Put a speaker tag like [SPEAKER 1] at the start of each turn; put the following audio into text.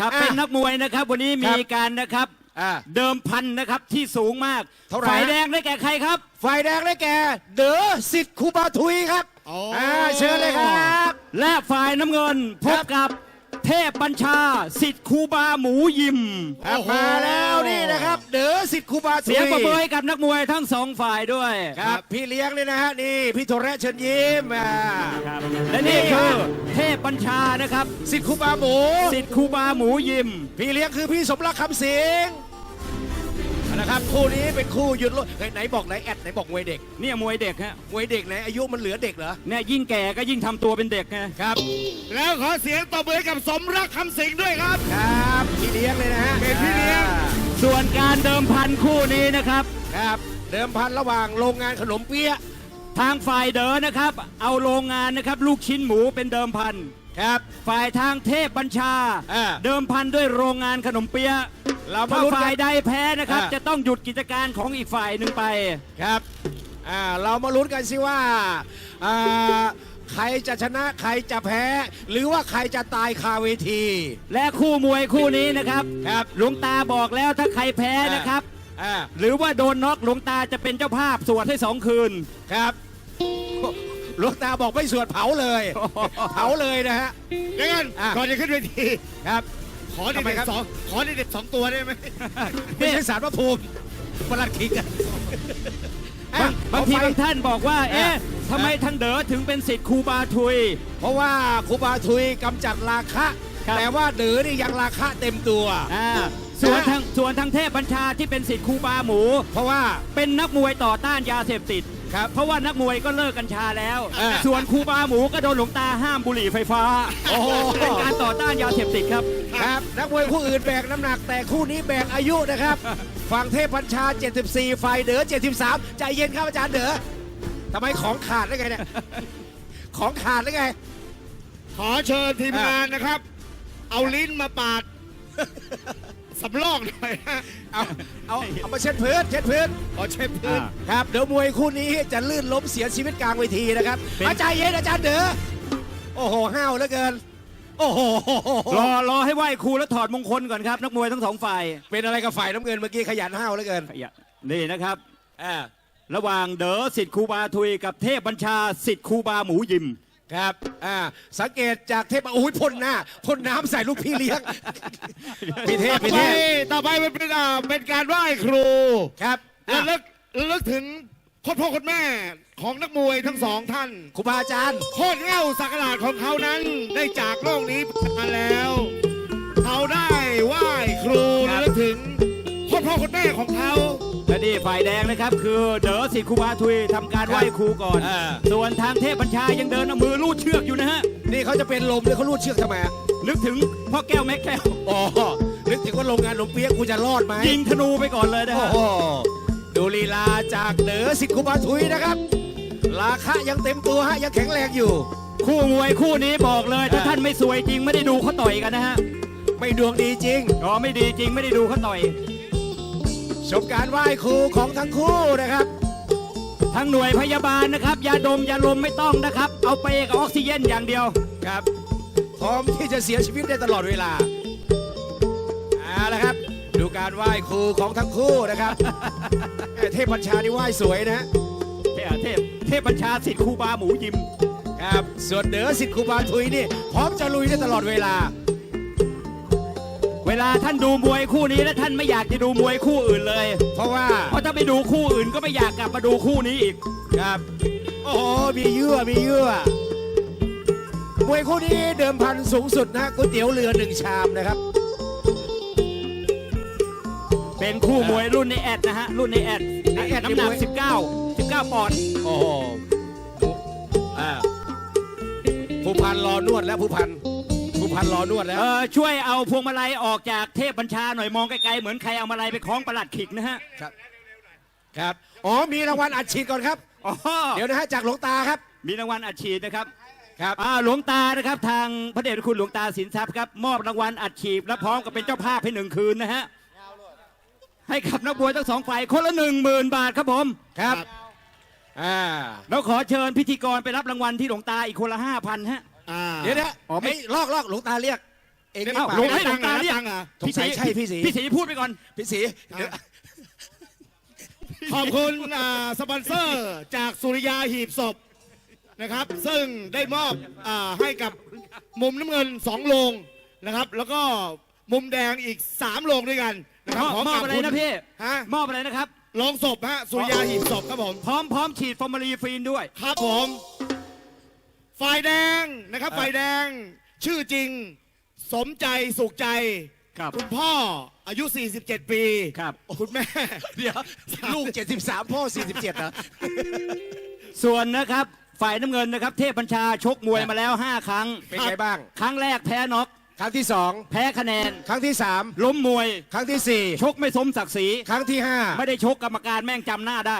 [SPEAKER 1] ครับ
[SPEAKER 2] อะ
[SPEAKER 1] เป็นนักมวยนะครับ วันนี้
[SPEAKER 2] ค
[SPEAKER 1] มี
[SPEAKER 2] รับ
[SPEAKER 1] การนะครับ
[SPEAKER 2] อ่า
[SPEAKER 1] เดิมพันนะครับที่สูงมาก
[SPEAKER 2] เท่าไหร่
[SPEAKER 1] ฝ่ายแดงได้แก่ใครครับ
[SPEAKER 2] ฝ่ายแดงได้แก่ เด๋อสิทธิ์ครูบาทุยครับ
[SPEAKER 3] อ๋ออ่
[SPEAKER 2] อ่าเชิญเลยครับ
[SPEAKER 1] และฝ่ายน้ำเงินพ
[SPEAKER 2] ครับบ
[SPEAKER 1] กับเทพบัญชาสิทธิ์ครูบาหมูยิม
[SPEAKER 2] ครับ
[SPEAKER 3] โอ้โห
[SPEAKER 2] มาแล้วนี่นะครับ เด๋อสิทธิ์ครูบาทุย
[SPEAKER 1] เสียงประเบยกับนักมวยทั้งสองฝ่ายด้วย
[SPEAKER 2] ครับ พี่เลี้ยงเลยนะฮะนี่พี่โทรแระเชิญยิ้มอ่า
[SPEAKER 1] และนี่
[SPEAKER 2] นี่
[SPEAKER 1] คือ
[SPEAKER 2] ฮะ
[SPEAKER 1] เทพบัญชานะครับ
[SPEAKER 2] สิทธิ์ครูบาหมู
[SPEAKER 1] สิทธิ์ครูบาหมูยิม
[SPEAKER 2] พี่เลี้ยงคือพี่สมรักคำสิงนะครับคู่นี้เป็นคู่หยุดโลกเฮ้ยไหนบอกไหนแอดไหนบอกมวยเด็ก
[SPEAKER 1] เนี่ยมวยเด็กฮะ
[SPEAKER 2] มวยเด็กไหนอายุมันเหลือเด็กเหรอ
[SPEAKER 1] เนี่ยยิ่งแก่ก็ยิ่งทำตัวเป็นเด็กไง
[SPEAKER 2] ครับ
[SPEAKER 3] แล้วขอเสียงตบมือให้กับสมรักคำสิงห์ด้วยครับ
[SPEAKER 2] ครับพี่เลี้ยงเลยนะฮะ
[SPEAKER 3] เป็นพี่เลี้ยง
[SPEAKER 2] อ่า
[SPEAKER 1] ส่วนการเดิมพันคู่นี้นะครับ
[SPEAKER 2] ครับ เดิมพันระหว่างโรงงานขนมเปี๊ยะ
[SPEAKER 1] ทางฝ่ายเดินนะครับ เอาโรงงานนะครับ ลูกชิ้นหมูเป็นเดิมพัน
[SPEAKER 2] ครับ
[SPEAKER 1] ฝ่ายทางเทพบัญชา
[SPEAKER 2] อ่า
[SPEAKER 1] เดิมพันด้วยโรงงานขนมเปี๊ยะ
[SPEAKER 2] เรามา
[SPEAKER 1] ถ้า
[SPEAKER 2] ลุ้น
[SPEAKER 1] ฝ่าย
[SPEAKER 2] กัน
[SPEAKER 1] ใดแพ้นะครับ
[SPEAKER 2] อ่า
[SPEAKER 1] จะต้องหยุดกิจการของอีกฝ่ายหนึ่งไป
[SPEAKER 2] ครับอ่าเรามาลุ้นกันสิว่าอ่า ใครจะชนะใครจะแพ้ หรือว่าใครจะตายคาเวที
[SPEAKER 1] และคู่มวยคู่นี้นะครับ
[SPEAKER 2] ครับ
[SPEAKER 1] หลวงตาบอกแล้วถ้าใครแพ้นะครับ
[SPEAKER 2] อ่า
[SPEAKER 1] หรือว่าโดนน็อกหลวงตาจะเป็นเจ้าภาพสวดให้สองคืน
[SPEAKER 2] ครับหลวงตาบอกไม่สวดเผาเลย เผาเลยนะฮะ
[SPEAKER 3] เดี๋ยวกัน
[SPEAKER 2] อะ
[SPEAKER 3] ก่อนจะขึ้นเวที
[SPEAKER 2] ครับ
[SPEAKER 3] ขอเด็
[SPEAKER 2] ทำไมครั
[SPEAKER 3] ด
[SPEAKER 2] บ
[SPEAKER 3] ๆสองขอเด็ดๆสองตัวได้ไหม
[SPEAKER 2] ไม่ใช่สารพระภูมิประหลัดขิกอะ อะ
[SPEAKER 1] บางที
[SPEAKER 2] เอไป
[SPEAKER 1] บางท่านบอกว่า เอ๊ะ
[SPEAKER 2] อะ
[SPEAKER 1] ทำไมทางเด๋อถึงเป็นสิทธิ์ครูบาทุย
[SPEAKER 2] เพราะว่าครูบาทุยกำจัดราคะ
[SPEAKER 1] ครับ
[SPEAKER 2] แต่ว่าเดือนี่ยังราคะเต็มตัว
[SPEAKER 1] อ่าส่วนทางส่วนทางเทพบัญชาที่เป็นสิทธิ์ครูบาหมู
[SPEAKER 2] เพราะว่า
[SPEAKER 1] เป็นนักมวยต่อต้านยาเสพติด
[SPEAKER 2] ครับ
[SPEAKER 1] เพราะว่านักมวยก็เลิกกัญชาแล้ว
[SPEAKER 2] อ่า
[SPEAKER 1] ส่วนครูบาหมูก็โดนหลวงตาห้ามบุหรี่ไฟฟ้า
[SPEAKER 2] โอ้โห
[SPEAKER 1] เป็นการต่อต้านยาเสพติดครับ
[SPEAKER 2] ครับนักมวยคู่อื่นแบกน้ำหนักแต่คู่นี้แบกอายุนะครับ ฝั่งเทพพัญชา 74 ฝ่ายเด๋อ73 ใจเย็นครับอาจารย์เด๋อทำไมของขาดได้ไงเนี่ย ของขาดได้ไง
[SPEAKER 3] ขอเชิญทีม
[SPEAKER 2] อะ
[SPEAKER 3] งานนะครับ เอาลิ้นมาปาด สำลอกหน่อยฮะ
[SPEAKER 2] เอาเอาเอามาเช็ดพื้นเช็ดพื้น
[SPEAKER 3] ขอเช็ดพื้น
[SPEAKER 2] ครับเดี๋ยวมวยคู่นี้จะลื่นล้มเสียชีวิตกลางเวทีนะครับ
[SPEAKER 1] เป็น
[SPEAKER 2] อาจารย์เย็นอาจารย์เด๋อโอ้โหห้าวเหลือเกิน โอ้โห
[SPEAKER 1] รอรอให้ไหว้ครูแล้วถอดมงคลก่อนครับ นักมวยทั้งสองฝ่าย
[SPEAKER 2] เป็นอะไรกับฝ่ายน้ำเงินเมื่อกี้ขยันห้าวเหลือเกิน
[SPEAKER 1] นี่นะครับ
[SPEAKER 2] อ่า
[SPEAKER 1] ระหว่างเด๋อสิทธิ์ครูบาทุยกับเทพบัญชาสิทธิ์ครูบาหมูยิม
[SPEAKER 2] ครับอ่าสังเกตจากเทพโอ้ยพ่นหน้าพ่นน้ำใส่ลูกพี่เลี้ยง พี่เทพ
[SPEAKER 3] ต่อ
[SPEAKER 2] พี่
[SPEAKER 3] ไป
[SPEAKER 2] เทพ
[SPEAKER 3] ต่อไปมันเป็นอ่าเป็นการไหว้ครู
[SPEAKER 2] ครับ
[SPEAKER 3] และ
[SPEAKER 2] อะ
[SPEAKER 3] ลึกระลึกถึงคุณพ่อคุณแม่ของนักมวยทั้งสองท่าน
[SPEAKER 2] ครูบาอาจารย์
[SPEAKER 3] โคตรเง่าสักการะของเขานั้นได้จากโลกนี้มาแล้ว เขาได้ไหว้ครู
[SPEAKER 1] ครั
[SPEAKER 3] ระ
[SPEAKER 1] บ
[SPEAKER 3] ลึกถึงคุณพ่อคุณแม่ของเขา
[SPEAKER 1] และนี่ฝ่ายแดงนะครับ คือเด๋อสิทธิ์ครูบาทุยทำการไหว้ครูก่อน
[SPEAKER 2] อ่า
[SPEAKER 1] ส่วนทางเทพบัญชายังเดินเอามือลูดเชือกอยู่นะฮะ
[SPEAKER 2] นี่เขาจะเป็นลมเลยเขาลูดเชือกทำไมอะ
[SPEAKER 1] นึกถึงพ่อแก้วแม่แก้ว
[SPEAKER 2] อ๋อ นึกถึงว่าโรงงานหลวงเปี๊ยกกูจะรอดไหม
[SPEAKER 1] ยิงธนูไปก่อนเลยนะ
[SPEAKER 2] โอ้
[SPEAKER 1] ฮะ
[SPEAKER 2] โหดูลีลาจากเด๋อสิทธิ์ครูบาทุยนะครับ ราคะยังเต็มตัวฮะยังแข็งแรงอยู่
[SPEAKER 1] คู่มวยคู่นี้บอกเลย ถ้า
[SPEAKER 2] อ่า
[SPEAKER 1] ท่านไม่สวยจริงไม่ได้ดูเขาต่อยกันนะฮะ
[SPEAKER 2] ไม่ดวงดีจริง
[SPEAKER 1] อ๋อไม่ดีจริงไม่ได้ดูเขาต่อย
[SPEAKER 2] ชมการไหว้ครูของทั้งคู่นะครับ
[SPEAKER 1] ทั้งหน่วยพยาบาลนะครับยาดมยาลมไม่ต้องนะครับ เอาไปกับออกซิเจนอย่างเดียว
[SPEAKER 2] ครับพร้อมที่จะเสียชีวิตได้ตลอดเวลาเอาละครับ ดูการไหว้ครูของทั้งคู่นะครับแม่เทพบัญชานี่ไหว้สวยนะ
[SPEAKER 1] เทพเทพเทพบัญชาสิทธิ์ครูบาหมูยิม
[SPEAKER 2] ครับส่วนเด๋อสิทธิ์ครูบาทุยนี่พร้อมจะลุยได้ตลอดเวลา
[SPEAKER 1] เวลาท่านดูมวยคู่นี้แล้วท่านไม่อยากจะดูมวยคู่อื่นเลย
[SPEAKER 2] เพราะว่า
[SPEAKER 1] เพราะถ้าไปดูคู่อื่นก็ไม่อยากกลับมาดูคู่นี้อีก
[SPEAKER 2] ครับ โอ้โหมีเยื่อมีเยื่อมวยคู่นี้เดิมพันสูงสุดนะก๋วยเตี๋ยวเรือหนึ่งชามนะครับ
[SPEAKER 1] เป็นคู่มวยรุ่นในแอดนะฮะ รุ่นในแอด
[SPEAKER 2] ในแอด
[SPEAKER 1] น้ำหนัก
[SPEAKER 2] มวย
[SPEAKER 1] 19 19ปอนด์
[SPEAKER 2] โอ้โหอ่าผู้พันรอนวดแล้วผู้พันผู้ พันรอนวดแล้ว
[SPEAKER 1] เออช่วยเอาพวงมาลัยออกจากเทพบัญชาหน่อยมองไกลๆเหมือนใครเอามาลัยไปคล้องประหลัดขิกนะฮะ
[SPEAKER 2] ครับครับอ๋อมีรางวัลอัดฉีดก่อนครับ
[SPEAKER 1] อ๋อ
[SPEAKER 2] เดี๋ยวนะฮะจากหลวงตาครับ
[SPEAKER 1] มีรางวัลอัดฉีดนะครับ
[SPEAKER 2] ครับ
[SPEAKER 1] อ่าหลวงตานะครับ ทางพระเดชพระคุณหลวงตาสินทรัพย์ครับมอบรางวัลอัดฉีดและพร้อมกับเป็นเจ้าภาพให้หนึ่งคืนนะฮะให้กับนักบวยทั้งสองฝ่ายคนละหนึ่งหมื่นบาทครับผม
[SPEAKER 2] ครับอ่า
[SPEAKER 1] แล้วขอเชิญพิธีกรไปรับรางวัลที่หลวงตาอีกคนละห้าพันฮะ
[SPEAKER 3] อ่า
[SPEAKER 2] เดี๋ยวนะ
[SPEAKER 1] อ๋อไม่
[SPEAKER 2] ไม่ลอกลอกหลวงตาเรียก เอง
[SPEAKER 3] เอ้า
[SPEAKER 2] นี่ปาก
[SPEAKER 1] ลง
[SPEAKER 3] ไม่
[SPEAKER 1] ให้หล
[SPEAKER 3] ตั
[SPEAKER 1] ว
[SPEAKER 3] ง
[SPEAKER 1] ง
[SPEAKER 3] ค์
[SPEAKER 1] ตา
[SPEAKER 3] เหรอ
[SPEAKER 1] เรียก
[SPEAKER 3] ตังค์เหรอ
[SPEAKER 2] สงสัยใช่พี่สี
[SPEAKER 1] พี่สีพูดไปก่อน
[SPEAKER 2] พี่สีเดี๋ยว
[SPEAKER 3] ขอบคุณอ่าสปอนเซอร์จากสุริยาหีบศพนะครับ ซึ่งได้มอบอาให้กับมุมน้ำเงิน 2โรงนะครับ แล้วก็มุมแดงอีก 3โรงด้วยกันนะค
[SPEAKER 1] ม
[SPEAKER 3] รับ
[SPEAKER 1] อบมอบอะไรนะพี่
[SPEAKER 3] ฮะ
[SPEAKER 1] มอบอะไรนะครับ
[SPEAKER 3] โรงศพฮะสุริยาหีบศพครับผม
[SPEAKER 1] พร้อมพร้อมฉีดฟอร์มาลีนฟรีนด้วย
[SPEAKER 3] ครับผม ฝ่ายแดงนะครับฝ่ายแดงชื่อจริง สมใจสุขใจ
[SPEAKER 1] ครับ
[SPEAKER 3] คุณพ่ออายุ 47 ปี
[SPEAKER 1] ครับ
[SPEAKER 3] คุณแม่
[SPEAKER 2] เดี๋ยวลูก 73 พ่อ 47เหรอ
[SPEAKER 1] ส่วนนะครับ ฝ่ายน้ำเงินนะครับ เทพบัญชาชกมวยมาแล้ว 5 ครั้ง
[SPEAKER 2] เป็นไงบ้าง
[SPEAKER 1] ครั้งแรกแพ้น็อก
[SPEAKER 2] ครั้งที่
[SPEAKER 1] แพ้คะแนน
[SPEAKER 2] 2 ครั้งที่
[SPEAKER 1] ล้มมวย
[SPEAKER 2] 3 ครั้งที่
[SPEAKER 1] ชกไม่สมศักดิ์ศรี
[SPEAKER 2] 4 ครั้งที่ 5
[SPEAKER 1] ไม่ได้ชกกรรมการแม่งจำหน้าได้